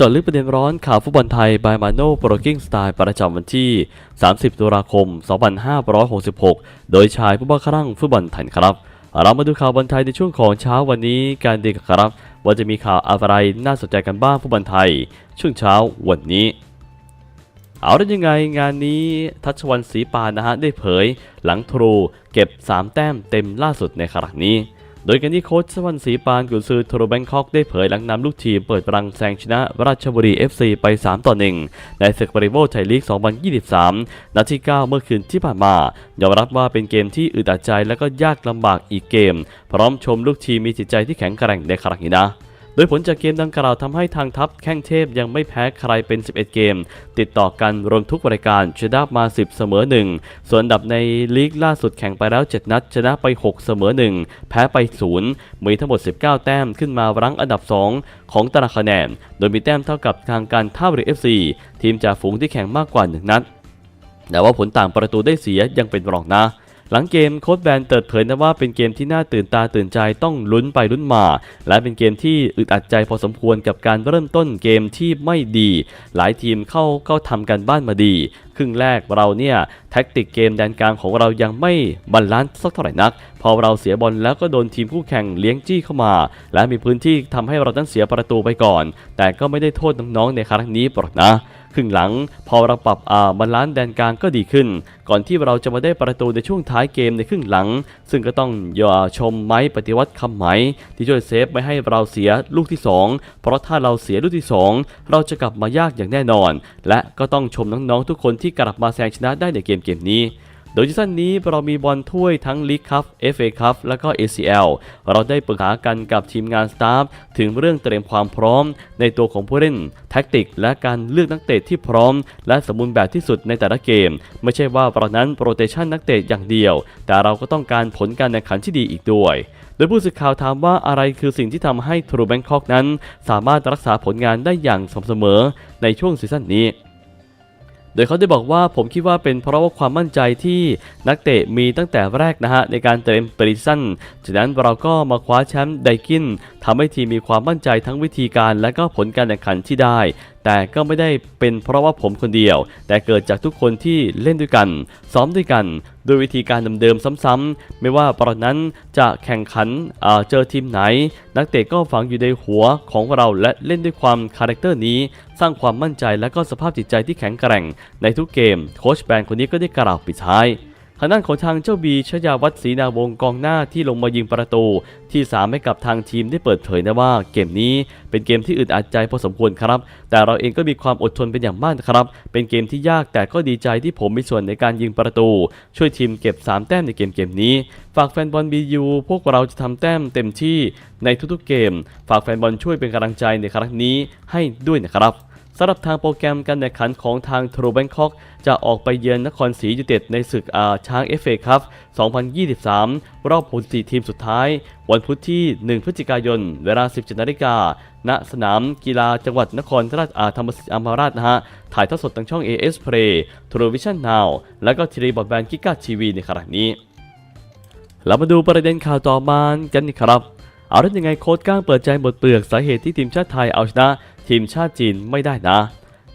จาะลึกประเด็นร้อนข่าวฟุตบอลไทย บายมาโน่โปรกิ้งสไตล์ประจำวันที่ 30 ตุลาคม 2566 โดยชายผู้บ้าคลั่งฟุตบอลไทยครับ เรามาดูข่าวบอลไทยในช่วงของเช้าวันนี้การดีกันครับ ว่าจะมีข่าวอะไรน่าสนใจกันบ้างฟุตบอลไทย ช่วงเช้าวันนี้เอาได้ยังไงงานนี้ทัชวันศรีปานนะฮะได้เผย หลังทรูเก็บ 3 แต้มเต็มล่าสุดในครั้งนี้ โดยการที่โค้ชสวรรค์ศรีปานกุนซือโทรแบงคอกได้เผยหลังนำลูกทีมเปิดพลังแซงชนะราชบุรี FC ไป 3 ต่อ 1 ในศึกบริโภคไทยลีก 2023 นัดที่ 9 เมื่อคืนที่ผ่านมา ยอมรับว่าเป็นเกมที่อึดอัดใจและก็ยากลำบากอีกเกม พร้อมชมลูกทีมมีจิตใจที่แข็งแกร่งในครั้งนี้นะ โดยผลจากเกมดังกล่าวทำให้ทางทัพแข้งเทพยังไม่แพ้ใครเป็น 11 เกม ติดต่อกันรวมทุกรายการชนะมา 10 เสมอ 1 ส่วนอันดับในลีกล่าสุดแข่งไปแล้ว 7 นัด ชนะไป 6 เสมอ 1 แพ้ไป 0 มีทั้งหมด 19 แต้มขึ้นมารั้งอันดับ 2 ของตารางคะแนน โดยมีแต้มเท่ากับทางการท่าเรือ FC ทีมจ่าฝูงที่แข่งมากกว่า 1 นัดแต่ว่าผลต่างประตูได้เสียยังเป็นรองนะ หลังเกมโค้ชแบนเปิดเผยนะว่าเป็นเกมที่น่าตื่นตาตื่นใจต้องลุ้นไปลุ้นมา และเป็นเกมที่อึดอัดใจพอสมควรกับการเริ่มต้นเกมที่ไม่ดี หลายทีมเข้าก็ทำกันบ้านมาดี ครึ่งแรกเราเนี่ยแท็กติกเกมแดนกลางของเรายังไม่บาลานซ์สักเท่าไหร่นัก พอเราเสียบอลแล้วก็โดนทีมคู่แข่งเลี้ยงจี้เข้ามา และมีพื้นที่ทำให้เราต้องเสียประตูไปก่อน แต่ก็ไม่ได้โทษน้องๆในครั้งนี้ปรอกนะ ครึ่งหลัง พอเราปรับอ่าบาลานซ์แดนกลางก็ดีขึ้น ก่อนที่เราจะมาได้ประตูในช่วงท้ายเกมในครึ่งหลัง ซึ่งก็ต้องยอชมไม้ปฏิวัติคำไหม ที่ช่วยเซฟไม่ให้เราเสียลูกที่ 2 เพราะถ้าเราเสียลูกที่ 2 เราจะกลับมายากอย่างแน่นอน และก็ต้องชมน้องๆทุกคนที่กลับมาแซงชนะได้ในเกมเกมนี้ โดยซีซั่นนี้เรามีบอลถ้วยทั้งลีกคัพ FA คัพและก็ ACL เราได้ปรึกษากันกับทีมงานสตาฟถึงเรื่องเตรียมความพร้อม ในตัวของผู้เล่น แท็กติก และการเลือกนักเตะที่พร้อม และสมบูรณ์แบบที่สุดในแต่ละเกม ไม่ใช่ว่าเรานั้นโปรเตชันนักเตะอย่างเดียว แต่เราก็ต้องการผลการแข่งขันที่ดีอีกด้วยโดยผู้สื่อข่าวถามว่าอะไรคือสิ่งที่ทำให้ทรูแบงคอกนั้น สามารถรักษาผลงานได้อย่างสม่ำเสมอในช่วงซีซั่นนี้ โดยเขาได้บอกว่าผมคิดว่าเป็นเพราะว่าความมั่นใจที่นักเตะมีตั้งแต่แรกนะฮะในการเตรียมปริซันฉะนั้นเราก็มาคว้าแชมป์ไดกินทำให้ทีมมีความมั่นใจทั้งวิธีการและก็ผลการแข่งขันที่ได้ แต่ก็ไม่ได้เป็นเพราะว่าผมคนเดียว แต่เกิดจากทุกคนที่เล่นด้วยกัน ซ้อมด้วยกันโดยวิธีการเดิมๆซ้ำๆ ไม่ว่าตอนนั้นจะแข่งขันเเจอทีมไหน นักเตะก็ฝังอยู่ในหัวของเราและเล่นด้วยความคาแรคเตอร์นี้ สร้างความมั่นใจและก็สภาพจิตใจที่แข็งแกร่ง ในทุกเกมโค้ชแบนคนนี้ก็ได้กล่าวปิดท้าย ทางด้านของทางเจ้าบีชยาวัฒศรีนาวงกองหน้าที่ลงมายิงประตู ที่ 3 ให้กับทางทีมได้เปิดเผยนะว่าเกมนี้เป็นเกมที่อึดอัดใจพอสมควรครับ แต่เราเองก็มีความอดทนเป็นอย่างมากนะครับ เป็นเกมที่ยากแต่ก็ดีใจที่ผมมีส่วนในการยิงประตู ช่วยทีมเก็บ 3 แต้มในเกมเกมนี้ ฝากแฟนบอลบียูพวกเราจะทำแต้มเต็มที่ในทุกๆเกม ฝากแฟนบอลช่วยเป็นกำลังใจในครั้งนี้ให้ด้วยนะครับ สำหรับทางโปรแกรมการแข่งขันของทางทรูแบงคอกจะออกไปเยือนนครศรียูเต็ดในศึกอาช้างเอฟเอคัพ2023 รอบผล4ทีมสุดท้าย วันพุธที่ 1 พฤศจิกายน เวลา 17นาฬิกาณสนามกีฬาจังหวัดนครราชอาธรรมศรีอมราชนะฮะ ถ่ายทอดสดทางช่อง AS Play t r u v i s i o n Now และก็ทีรีบอดแบนกิกาทีวีในขณะนี้เรามาดูประเด็นข่าวต่อมากันนี่ครับ เอาได้ยังไงโค้ดก้างเปิดใจหมดเปลือกสาเหตุที่ทีมชาติไทยเอาชนะทีมชาติจีนไม่ได้นะ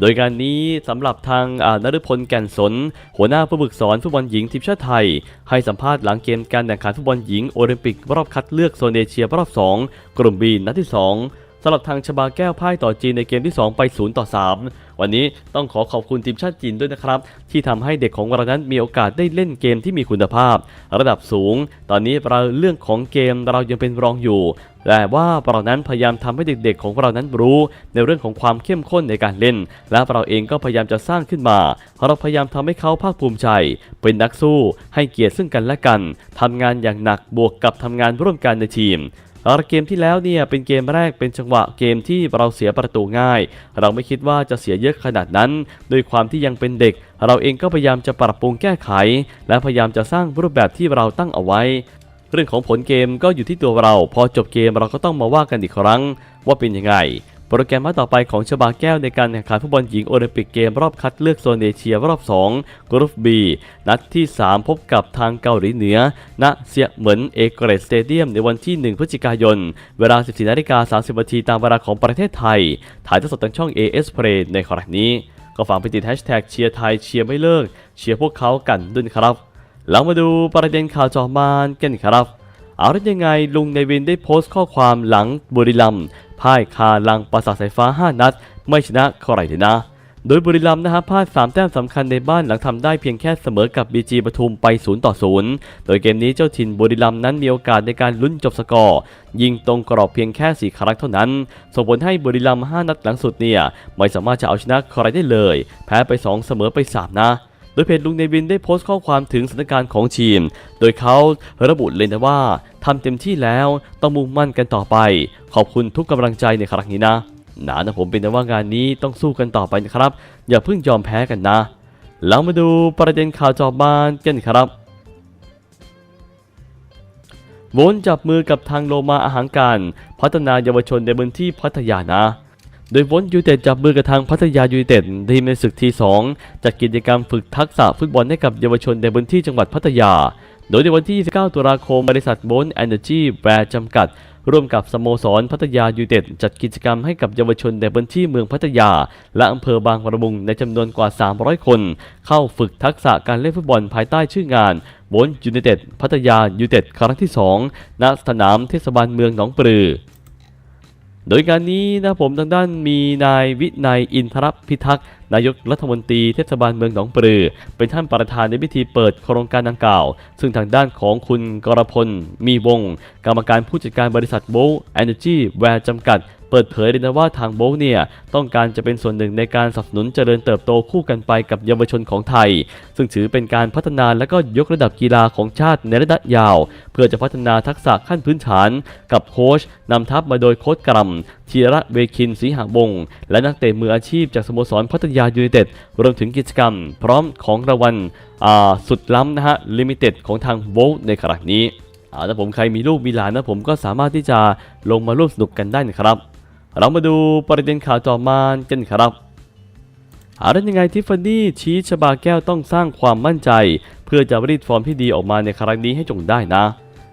โดยการนี้สำหรับทางนฤพลแก่นสน หัวหน้าผู้ฝึกสอนฟุตบอลหญิงทีมชาติไทย ให้สัมภาษณ์หลังเกมการแข่งขันฟุตบอลหญิงโอลิมปิกรอบคัดเลือกโซนเอเชียรอบ 2 กลุ่มบีนัดที่ 2 สำหรับทางชบาแก้วพ่ายต่อจีนในเกมที่ 2 ไป 0 ต่อ 3 วันนี้ต้องขอขอบคุณทีมชาติจีนด้วยนะครับ ที่ทำให้เด็กของเรานั้นมีโอกาสได้เล่นเกมที่มีคุณภาพ ระดับสูง ตอนนี้เราเรื่องของเกมเรายังเป็นรองอยู่ แต่ว่าเรานั้นพยายามทำให้เด็กๆ ของเรานั้นรู้ในเรื่องของความเข้มข้นในการเล่น และเราเองก็พยายามจะสร้างขึ้นมา เราพยายามทำให้เขาภาคภูมิใจ เป็นนักสู้ ให้เกียรติซึ่งกันและกันทำงานอย่างหนักบวกกับทำงานร่วมกันในทีม เอาละเกมที่แล้วเนี่ยเป็นเกมแรกเป็นจังหวะเกมที่เราเสียประตูง่าย เราไม่คิดว่าจะเสียเยอะขนาดนั้นด้วยความที่ยังเป็นเด็ก เราเองก็พยายามจะปรับปรุงแก้ไข และพยายามจะสร้างรูปแบบที่เราตั้งเอาไว้ เรื่องของผลเกมก็อยู่ที่ตัวเรา พอจบเกมเราก็ต้องมาว่ากันอีกครั้งว่าเป็นยังไง โปรแกรมนัดต่อไปของชบาแก้วในการแข่งขันฟุตบอลหญิงโอลิมปิกเกมรอบคัดเลือกโซนเอเชียรอบ 2 กรุ๊ป B นัดที่ 3 พบกับทางเกาหลีเหนือ ณ เซียเหมินเอเกรสสเตเดียมในวันที่ 1 พฤศจิกายน เวลา 14นาฬิกา30นาทีตามเวลาของประเทศไทย ถ่ายทอดสดทางช่อง AS Play ในครั้งนี้ ก็ฝากไปติดแฮชแท็กเชียร์ไทยเชียร์ไม่เลิก เชียร์พวกเขากันด้วยครับเรามาดูประเด็นข่าวจอมานกันครับเอาแล้วยังไงลุงในวินได้โพสต์ข้อความหลังบุรีรัมย์ พ่ายคาลังประสาทสายฟ้า 5 นัด ไม่ชนะใครเลยนะ โดยบุรีรัมย์นะฮะพลาด 3 แต้มสำคัญในบ้านหลังทำได้เพียงแค่เสมอกับ BG ปทุมไป 0 ต่อ 0 โดยเกมนี้เจ้าถิ่นบุรีรัมย์นั้นมีโอกาสในการลุ้นจบสกอร์ ยิงตรงกรอบเพียงแค่ 4 ครั้งเท่านั้น ส่งผลให้บุรีรัมย์ 5 นัดหลังสุดเนี่ยไม่สามารถจะเอาชนะใครได้เลย แพ้ไป 2 เสมอไป 3 นะ ดยเพจลุงเนวินได้โพสต์ข้อความถึงสถานการณ์ของทีม โดยเขาระบุเลยนะว่าทำเต็มที่แล้วต้องมุ่งมั่นกันต่อไป ขอบคุณทุกกำลังใจในครั้งนี้นะหนานะผมเป็นแต่ว่างานนี้ต้องสู้กันต่อไปนะครับ อย่าเพิ่งยอมแพ้กันนะ แล้วมาดูประเด็นข่าวจอบบานกันครับวนจับมือกับทางโลมาอาหารการ พัฒนาเยาวชนในพื้นที่พัทยานะ โดยวนยูเต็ดจับมือกับทางพัทยายูเต็ดทีมในศึกที2จัดกิจกรรมฝึกทักษะฟุตบอลให้กับเยาวชนในพื้นที่จังหวัดพัทยา โดยในวันที่ 29 ตุลาคม บริษัทโบนแอนเนอร์จีแบรจำกัด ร่วมกับสโมสรพัทยายูเต็ดจัดกิจกรรมให้กับเยาวชนในพื้นที่เมืองพัทยา และอำเภอบางประมุงในจำนวนกว่า 300 คน เข้าฝึกทักษะการเล่นฟุตบอลภายใต้ชื่องานโบนยูไนเต็ดพัทยายูเต็ดครั้งที่ 2 ณ สนามเทศบาลเมืองหนองปลือ โดยการนี้นะผมทางด้านมีนายวินัยอินทรพิทักษ์นายกรัฐมนตรีเทศบาลเมืองหนองปลือ เป็นท่านประธานในพิธีเปิดโครงการดังกล่าว ซึ่งทางด้านของคุณกรพลมีวง กรรมการผู้จัดการบริษัทโบลแอนเนอร์จีแวร์จำกัด เปิดเผยเลยนะว่าทางโบลเนี่ยต้องการจะเป็นส่วนหนึ่งในการสนับสนุนเจริญเติบโตคู่กันไปกับเยาวชนของไทย ซึ่งถือเป็นการพัฒนาและก็ยกระดับกีฬาของชาติในระดับยาว เพื่อจะพัฒนาทักษะขั้นพื้นฐาน กับโค้ชนำทัพมาโดยโค้ชกรัมธีระเวคินศรีหางศ์และนักเตะมืออาชีพจากสโมสรพัทยายูไนเต็ดรวมถึงกิจกรรม พร้อมของรางวัลสุดล้ำนะฮะลิมิเต็ดของทางโวลในครั้งนี้ถ้าผมใครมีลูกมีหลานนะผมก็สามารถที่จะลงมาร่วมสนุกกันได้นะครับ เรามาดูประเด็นข่าวต่อมากันครับอาแล้ยังไงทิฟฟานี่ชี้ชบาแก้วต้องสร้างความมั่นใจ เพื่อจะรีดฟอร์มที่ดีออกมาในครั้งนี้ให้จงได้นะ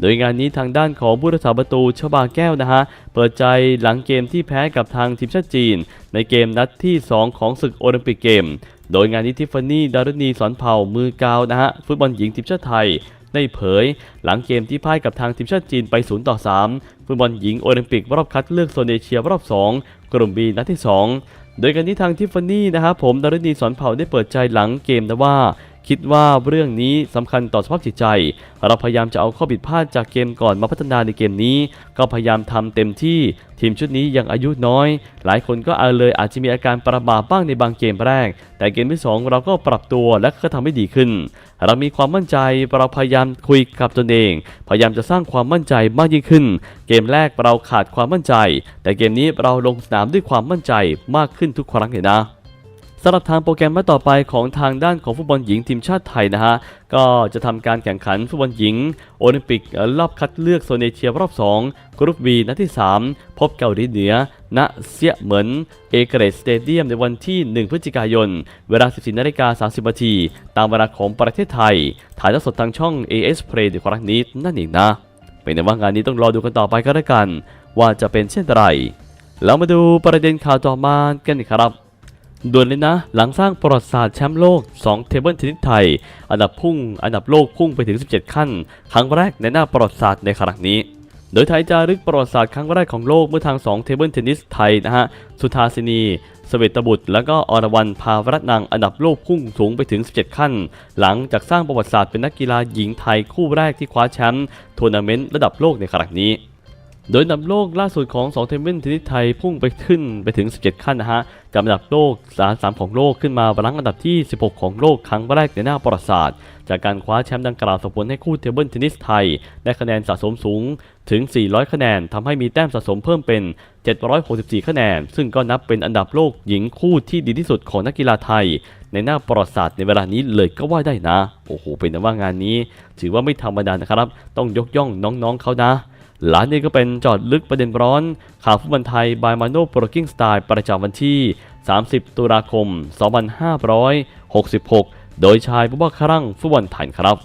โดยงานนี้ทางด้านของผู้รักษาประตูชบาแก้วนะฮะ เปิดใจหลังเกมที่แพ้กับทางทีมชาติจีน ในเกมนัดที่ 2 ของศึกโอลิมปิกเกม โดยงานนี้ทิฟฟานี่ดารุณีสอนเผ่ามือกาวนะฮะฟุตบอลหญิงทีมชาติไทย ได้เผย หลังเกมที่พ่ายกับทางทีมชาติจีนไป 0 ต่อ 3 ฟุตบอลหญิงโอลิมปิกรอบคัดเลือกโซนเอเชียรอบ 2 กลุ่มบีนัดที่ 2 โดยการที่ทางทิฟฟานี่นะครับผมดารุณีสอนเผ่าได้เปิดใจหลังเกมนะว่า คิดว่าเรื่องนี้สำคัญต่อสภาพจิตใจ เราพยายามจะเอาข้อผิดพลาดจากเกมก่อนมาพัฒนาในเกมนี้ ก็พยายามทำเต็มที่ ทีมชุดนี้ยังอายุน้อย หลายคนก็เอาเลยอาจจะมีอาการประมาบ้างในบางเกมแรก แต่เกมที่ 2 เราก็ปรับตัวและก็ทำให้ดีขึ้น เรามีความมั่นใจเราพยายามคุยกับตนเอง พยายามจะสร้างความมั่นใจมากยิ่งขึ้น เกมแรกเราขาดความมั่นใจ แต่เกมนี้เราลงสนามด้วยความมั่นใจมากขึ้นทุกครั้งเลยนะำหรับทางโปรแกรมมาต่อไปของทางด้านของฟุตบอลหญิงทีมชาติไทยนะฮะก็จะทำการแข่งขันฟุตบอลหญิง โอลิมปิกรอบคัดเลือกโซนเอเชียรอบ 2 กรุ๊ป B นัดที่ 3 พบเกาหลีเหนือ ณ เซียเหมิน เอเกรสสเตเดียมในวันที่ 1 พฤศจิกายน เวลา 14นาฬิกา30นาที ตามเวลาของประเทศไทย ถ่ายทอดสดทางช่อง AS Play ในครั้งนี้นั่นเองนะ เป็นแต่ว่างานนี้ต้องรอดูกันต่อไปก็แล้วกัน ว่าจะเป็นเช่นไรแล้วมาดูประเด็นข่าวต่อมากันครับ ด่วนเลยนะ หลังสร้างประวัติศาสตร์แชมป์โลก 2 เทเบิลเทนนิสไทย อันดับพุ่ง อันดับโลกพุ่งไปถึง 17 ขั้น ครั้งแรกในหน้าประวัติศาสตร์ในครั้งนี้ โดยไทยจารึกประวัติศาสตร์ครั้งแรกของโลกเมื่อทาง 2 เทเบิลเทนนิสไทยนะฮะ สุธาสินีสเวตบุตร แล้วก็อรวรรณภาวรัตนังอันดับโลกพุ่งสูงไปถึง 17 ขั้น หลังจากสร้างประวัติศาสตร์เป็นนักกีฬาหญิงไทยคู่แรกที่คว้าแชมป์ทัวร์นาเมนต์ระดับโลกในครั้งนี้ โดยอันดับโลกล่าสุดของ2เทนนิสเทนนิสไทยพุ่งไปขึ้นไปถึง 17 ขั้นนะฮะจากอันดับโลก33ของโลกขึ้นมารั้งอันดับที่ 16 ของโลกครั้งแรกในหน้าประวัติศาสตร์ จากการคว้าแชมป์ดังกล่าวส่งผลให้คู่เทเบิลเทนนิสไทย ได้คะแนนสะสมสูงถึง 400 คะแนนทำให้มีแต้มสะสมเพิ่มเป็น 764 คะแนน ซึ่งก็นับเป็นอันดับโลกหญิงคู่ที่ดีที่สุดของนักกีฬาไทย ในหน้าประวัติศาสตร์ในเวลานี้เลยก็ว่าได้นะ โอ้โห เป็นแต่ว่างานนี้ ถือว่าไม่ธรรมดานะครับ ต้องยกย่องน้องๆเขานะ หลานี่ก็เป็นจอดลึกประเด็นร้อน ข่าวฟุตบอลไทยบายมาโน่โปรกิ้งสไตล์ประจำวันที่ 30 ตุลาคม 2566 โดยชายผู้บ้าครั่งฟุตบอลไทยครับ